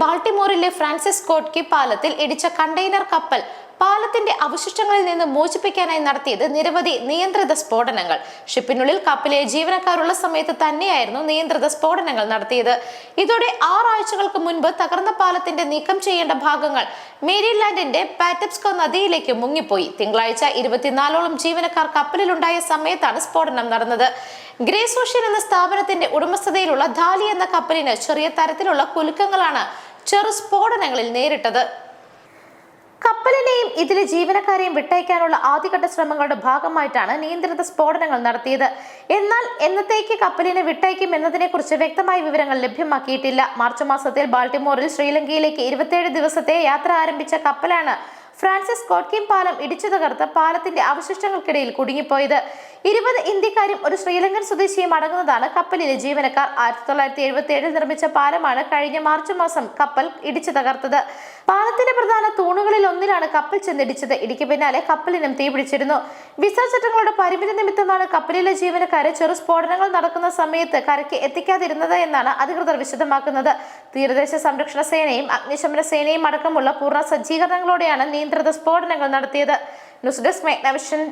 ബാൾട്ടിമോറിലെ Francis കോട്ട്കി പാലത്തിൽ ഇടിച്ച container കപ്പൽ പാലത്തിന്റെ അവശിഷ്ടങ്ങളിൽ നിന്ന് മോചിപ്പിക്കാനായി നടത്തിയത് നിരവധി നിയന്ത്രിത സ്ഫോടനങ്ങൾ. ഷിപ്പിനുള്ളിൽ കപ്പലിലെ ജീവനക്കാരുള്ള സമയത്ത് തന്നെയായിരുന്നു നിയന്ത്രിത സ്ഫോടനങ്ങൾ നടത്തിയത്. ഇതോടെ ആറാഴ്ചകൾക്ക് മുൻപ് തകർന്ന പാലത്തിന്റെ നീക്കം ചെയ്യേണ്ട ഭാഗങ്ങൾ മേരിലാൻഡിന്റെ പാറ്റപ്സ്കോ നദിയിലേക്ക് മുങ്ങിപ്പോയി. തിങ്കളാഴ്ച ഇരുപത്തിനാലോളം ജീവനക്കാർ കപ്പലിലുണ്ടായ സമയത്താണ് സ്ഫോടനം നടന്നത്. ഗ്രേസ് ഓഷ്യൻ എന്ന സ്ഥാപനത്തിന്റെ ഉടമസ്ഥതയിലുള്ള ധാലി എന്ന കപ്പലിന് ചെറിയ തരത്തിലുള്ള കുലുക്കങ്ങളാണ് ചെറു സ്ഫോടനങ്ങളിൽ നേരിട്ടത്. കപ്പലിനെയും ഇതിലെ ജീവനക്കാരെയും വിട്ടയക്കാനുള്ള ആദ്യഘട്ട ശ്രമങ്ങളുടെ ഭാഗമായിട്ടാണ് നിയന്ത്രിത സ്ഫോടനങ്ങൾ നടത്തിയത്. എന്നാൽ എന്നത്തേക്ക് കപ്പലിനെ വിട്ടയക്കും എന്നതിനെക്കുറിച്ച് വ്യക്തമായ വിവരങ്ങൾ ലഭ്യമാക്കിയിട്ടില്ല. മാർച്ച് മാസത്തിൽ ബാൾട്ടിമോറിൽ ശ്രീലങ്കയിലേക്ക് ഇരുപത്തിയേഴ് ദിവസത്തെ യാത്ര ആരംഭിച്ച കപ്പലാണ് ഫ്രാൻസിസ് കോട്കിം പാലം ഇടിച്ചു തകർത്ത് പാലത്തിന്റെ അവശിഷ്ടങ്ങൾക്കിടയിൽ കുടുങ്ങിപ്പോയത്. ഇരുപത് ഇന്ത്യക്കാരും ഒരു ശ്രീലങ്കൻ സ്വദേശിയും അടങ്ങുന്നതാണ് കപ്പലിലെ ജീവനക്കാർ. ആയിരത്തി തൊള്ളായിരത്തി എഴുപത്തി ഏഴിൽ നിർമ്മിച്ച പാലമാണ് കഴിഞ്ഞ മാർച്ച് മാസം കപ്പൽ ഇടിച്ചു തകർത്തത്. പാലത്തിന്റെ പ്രധാന തൂണുകളിൽ ഒന്നിലാണ് കപ്പൽ ചെന്നിടിച്ചത്. ഇടിക്ക് പിന്നാലെ കപ്പലിനും തീപിടിച്ചിരുന്നു വിസ ചട്ടങ്ങളുടെ പരിമിതി നിമിത്തമാണ് കപ്പലിലെ ജീവനക്കാരെ ചെറു സ്ഫോടനങ്ങൾ നടക്കുന്ന സമയത്ത് കരയ്ക്ക് എത്തിക്കാതിരുന്നത് എന്നാണ് അധികൃതർ വിശദമാക്കുന്നത്. തീരദേശ സംരക്ഷണ സേനയും അഗ്നിശമന സേനയും അടക്കമുള്ള പൂർണ സജ്ജീകരണങ്ങളോടെയാണ് നിയന്ത്രിത സ്ഫോടനങ്ങൾ നടത്തിയത്. News desk മെഗ്നവിഷൻ